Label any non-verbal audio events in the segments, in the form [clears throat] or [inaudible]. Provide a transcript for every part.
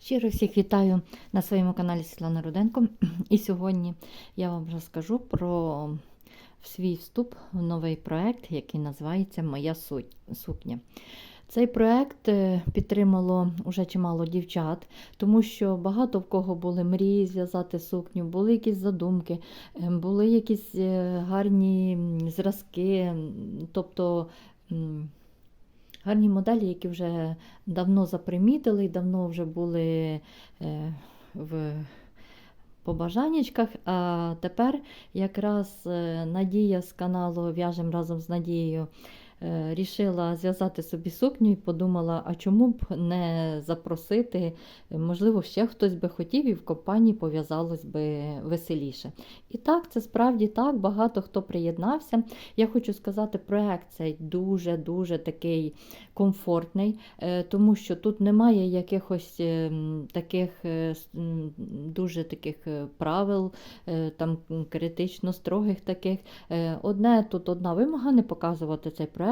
Щиро всіх вітаю на своєму каналі Світлана Руденко. [clears throat] І сьогодні я вам розкажу про свій вступ в новий проект, який називається Моя сукня. Цей проект е, підтримало уже чимало дівчат, тому що багато в кого були мрії зв'язати сукню, були якісь задумки, е, були якісь е, гарні зразки, тобто гарні моделі, які вже давно запримітили і давно вже були е, в побажаннячках. А тепер якраз е, Надія з каналу В'яжем разом з Надією. Е, Рішила зв'язати собі сукню і подумала, а чому б не запросити, можливо, ще хтось би хотів і в компанії пов'язалось би веселіше. І так, це справді так, багато хто приєднався. Я хочу сказати, проект цей дуже-дуже такий комфортний, е, тому що тут немає якихось е, таких дуже таких правил, там критично строгих таких. Одне тут одна вимога не показувати цей проект,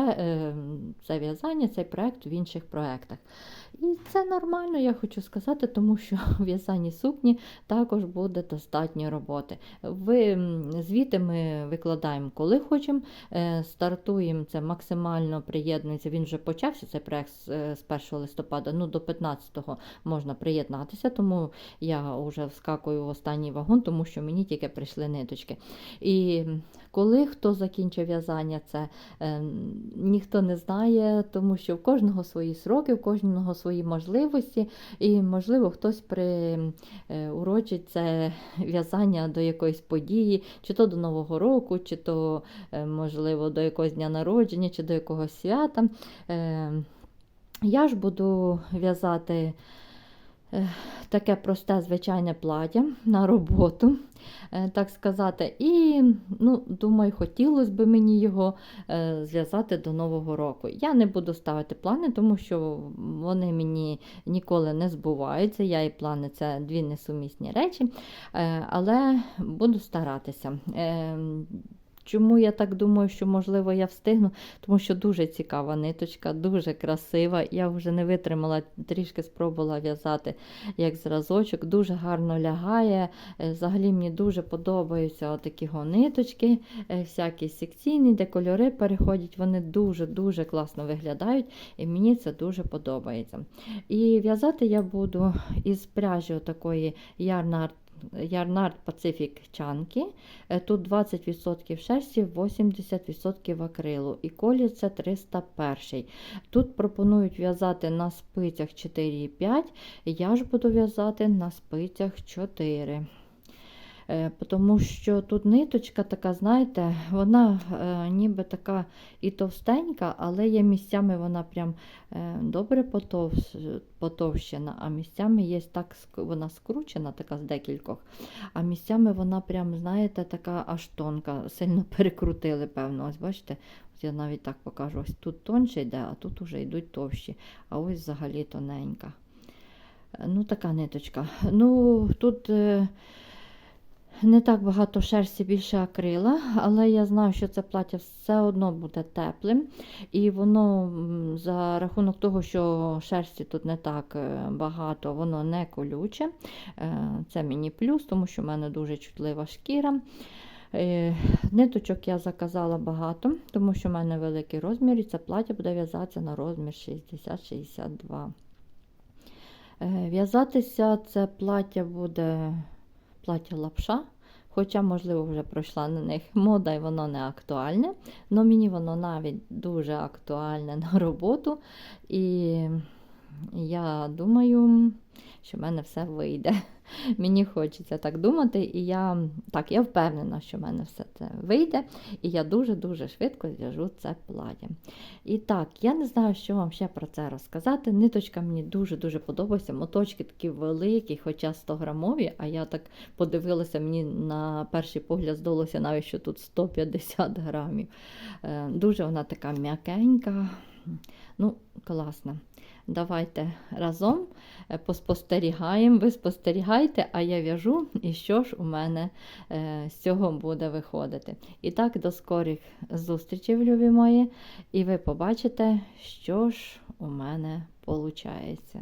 це в'язання, цей проект в інших проектах. І це нормально, я хочу сказати, тому що [laughs] в в'язанні сукні також буде достатньо роботи. Ви звіти ми викладаємо, коли хочемо. Е, Стартуємо це максимально приєднується. Він вже почався цей проект з е, 1 листопада. Ну до 15-го можна приєднатися, тому я вже вскакую в останній вагон, тому що мені тільки прийшли ниточки. І коли хто закінчив в'язання, це е, ніхто не знає, тому що в кожного свої сроки, в кожного свої можливості, і можливо хтось при е, це в'язання до якоїсь події, чи то до Нового року, чи то е, можливо до якогось дня народження, чи до якогось свята. Е, Я ж буду в'язати таке просте звичайне плаття на роботу, е, так сказати. І ну, думаю, хотілося б мені його е, зв'язати до Нового року. Я не буду ставити плани, тому що вони мені ніколи не збуваються. Я і плани це дві несумісні речі, е, але буду старатися. Чому я так думаю, що можливо я встигну? Тому що дуже цікава ниточка, дуже красива. Я вже не витримала, трішки спробувала в'язати як зразочок, дуже гарно лягає. Е, Взагалі мені дуже подобаються такі ниточки, е, всякі секційні, де кольори переходять. Вони дуже-дуже класно виглядають, і мені це дуже подобається. І в'язати я буду із пряжі такої Yarnart Ярнард Пацифік Чанки. Е, Тут 20% шерсті, 80% акрилу. І колір це 301. Тут пропонують в'язати на спицях 4,5. Я ж буду в'язати на спицях 4. Е, Тому що тут ниточка така, знаєте, вона е, ніби така і товстенька, але є місцями вона прям е, добре потовщена, а місцями є так, вона скручена, така з декількох, а місцями вона прям, знаєте, така аж тонка, сильно [laughs] перекрутили, певно. Ось бачите, ось я навіть так покажу. Ось тут тонше йде, а тут уже йдуть товщі, а ось взагалі тоненька. Ну, така ниточка. Ну, тут. Не так багато шерсті, більше акрила, але я знаю, що це плаття все одно буде теплим. І воно за рахунок того, що шерсті тут не так е, багато, воно не колюче. Е, Це мені плюс, тому що в мене дуже чутлива шкіра. Е, Ниточок я заказала багато, тому що в мене великий розмір, і це плаття буде в'язатися на розмір 60-62. Е, В'язатися це плаття буде плаття лапша. Хоча, можливо, вже пройшла на них мода і воно не актуальне. але мені воно навіть дуже актуальне на роботу. І я думаю, що в мене все вийде. [laughs] Мені хочеться так думати, і я так, я впевнена, що в мене все це вийде, і я дуже-дуже швидко зв'яжу це плаття. І так, я не знаю, що вам ще про це розказати. Ниточка мені дуже-дуже подобається. Моточки такі великі, хоча 100 грамові, а я так подивилася, мені на перший погляд здалося навіть, що тут 150 грамів. Е, Дуже вона така м'якенька. Ну, класна. Давайте разом е, поспостерігаємо. Ви спостерігайте, а я в'яжу, і що ж у мене е, з цього буде виходити. І так, до скорих зустрічей, любі мої, і ви побачите, що ж у мене виходить.